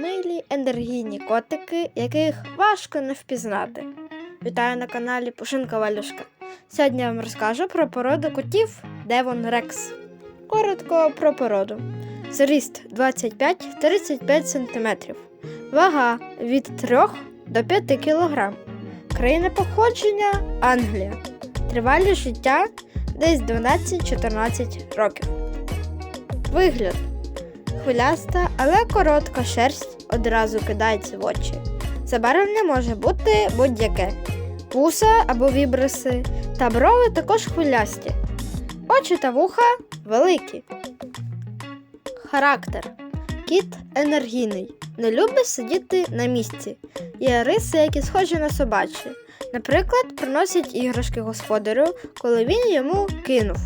милі енергійні котики, яких важко не впізнати. Вітаю на каналі Пушинка Валюшка. Сьогодні я вам розкажу про породу котів Девон Рекс. Коротко про породу. Зріст 25-35 см. Вага від 3 до 5 кг. Країна походження Англія. Тривалість життя десь 12-14 років. Вигляд хвиляста, але коротка шерсть одразу кидається в очі. Забарвлення може бути будь-яке: пуса або вібриси, та брови також хвилясті. Очі та вуха великі. Характер. Кіт енергійний. Не любить сидіти на місці. Є риси, які схожі на собачі. Наприклад, приносять іграшки господарю, коли він йому кинув.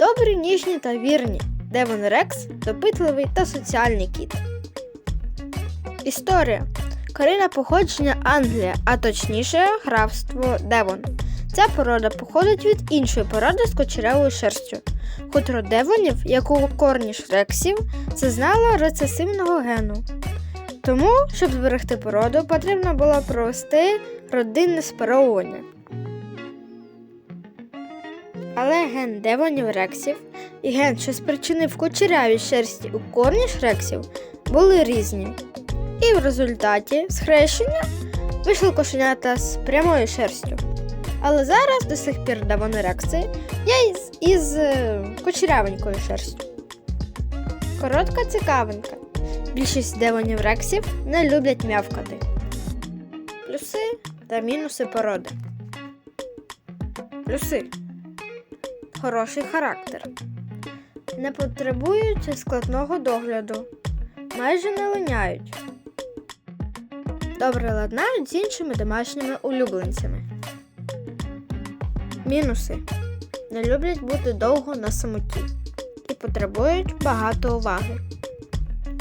Добрі, ніжні та вірні. Девон Рекс допитливий та соціальний кіт. Історія. Корінне походження Англія, а точніше графство Девон. Ця порода походить від іншої породи з кучерявою шерстю. Хутро девонів, як у корніш рексів, зазнало рецесивного гену. Тому, щоб зберегти породу, потрібно було провести родинне спаровування. Але ген девонів рексів і ген, що спричинив кучеряві шерсті у корніш рексів, були різні. І в результаті схрещення вийшли кошенята з прямою шерстю. Але зараз до сих пір девони рекси є із, із е, кучерявенькою шерстю. Коротка цікавинка. Більшість девонів рексів не люблять м'явкати. Плюси та мінуси породи. Плюси. Хороший характер. Не потребують складного догляду. Майже не линяють. Добре ладнають з іншими домашніми улюбленцями. Мінуси. Не люблять бути довго на самоті і потребують багато уваги.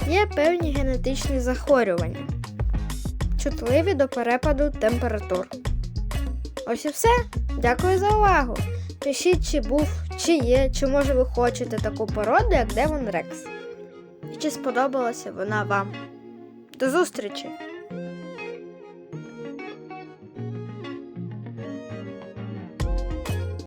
Є певні генетичні захворювання, чутливі до перепаду температур. Ось і все. Дякую за увагу. Пишіть, чи був, чи є, чи може ви хочете таку породу, як Девон Рекс. І чи сподобалася вона вам. До зустрічі!